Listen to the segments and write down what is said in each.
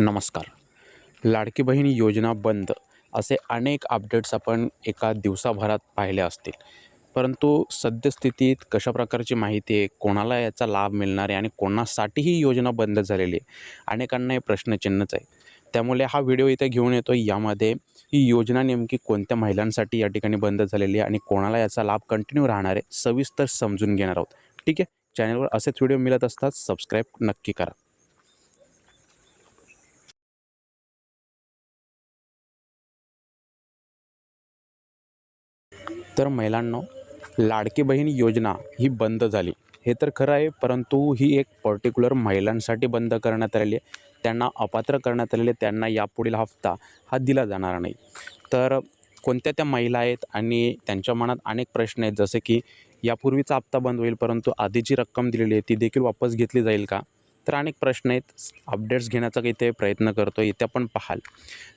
नमस्कार. लाडकी बहीण योजना बंद असे अनेक अपडेट्स आपण एका दिवसाभरात पाहिले असतील. परंतु सद्यस्थितीत कशा प्रकारची माहिती आहे? कोणाला याचा लाभ मिळणार आहे? आणि कोणासाठी ही योजना बंद झालेली आहे? अनेकांना हे प्रश्नचिन्हच आहे. त्यामुळे हा व्हिडिओ इथे घेऊन येतो. यामध्ये ही योजना नेमकी कोणत्या महिलांसाठी या ठिकाणी बंद झालेली आहे? आणि कोणाला याचा लाभ कंटिन्यू राहणार आहे? सविस्तर समजून घेणार आहोत. ठीक आहे? चॅनलवर असेच व्हिडिओ मिळत असतात. सबस्क्राईब नक्की करा. तर महिलांनो लाडकी बहीण योजना ही बंद झाली. हे तर खरं आहे परंतु ही एक पर्टिक्युलर महिलांसाठी बंद करण्यात आलेली आहे. त्यांना अपात्र करण्यात आलेले त्यांना यापुढील हप्ता हा दिला जाणार नाही. तर कोणत्या त्या महिला आहेत आणि त्यांच्या मनात अनेक प्रश्न आहेत जसे की यापूर्वीचा हप्ता बंद होईल परंतु आधीची रक्कम दिलेली आहे ती देखील वापस घेतली जाईल का? तर अनेक प्रश्न आहेत. अपडेट्स घेण्याचा इथे प्रयत्न करतो इथे आपण पाहाल.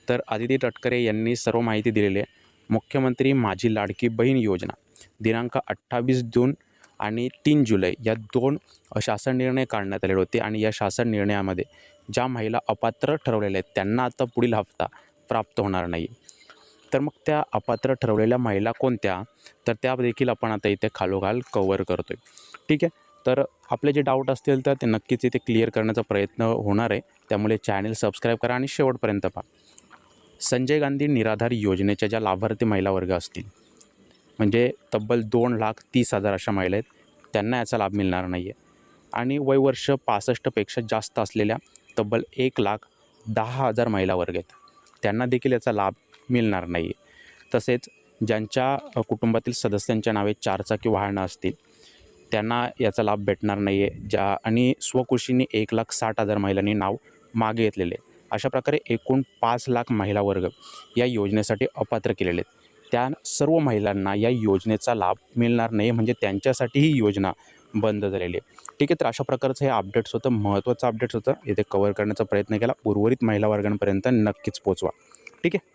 तर आदिती तटकरे यांनी सर्व माहिती दिलेली आहे. मुख्यमंत्री माझी लाडकी बहीण योजना दिनांक अठ्ठावीस जून आणि तीन जुलै या दोन शासन निर्णय काढण्यात आलेले होते आणि या शासन निर्णयामध्ये ज्या महिला अपात्र ठरवलेल्या आहेत त्यांना आता पुढील हप्ता प्राप्त होणार नाही. तर मग त्या अपात्र ठरवलेल्या महिला कोणत्या? तर त्या देखील आपण आता इथे खालोखाल कवर करतो आहे ठीक आहे? तर आपले जे डाऊट असतील तर ते नक्कीच इथे क्लिअर करण्याचा प्रयत्न होणार आहे. त्यामुळे चॅनल सबस्क्राईब करा आणि शेवटपर्यंत पहा. संजय गांधी निराधार योजनेच्या ज्या लाभार्थी महिला वर्ग असतील म्हणजे तब्बल दोन लाख तीस हजार अशा महिला आहेत त्यांना याचा लाभ मिळणार नाही आहे आणि वयवर्ष पासष्टपेक्षा जास्त असलेल्या तब्बल एक लाख दहा हजार महिला वर्ग आहेत त्यांना देखील याचा लाभ मिळणार नाही आहे तसेच ज्यांच्या कुटुंबातील सदस्यांच्या नावे चारचाकी वाहनं असतील त्यांना याचा लाभ भेटणार नाही आहे ज्या आणि स्वकृषीने एक लाख साठ हजार महिलांनी नाव मागे घेतलेले आहे अशा प्रकारे एकूण पाच लाख महिला वर्ग या योजनेसाठी अपात्र केलेले आहेत. त्या सर्व महिलांना या योजनेचा लाभ मिळणार नाही म्हणजे त्यांच्यासाठी ही योजना बंद झालेली आहे. ठीक आहे तर अशा प्रकारचं हे अपडेट्स होतं. महत्त्वाचं अपडेट्स होतं. इथे कवर करण्याचा प्रयत्न केला. उर्वरित महिला वर्गांपर्यंत नक्कीच पोचवा ठीक आहे?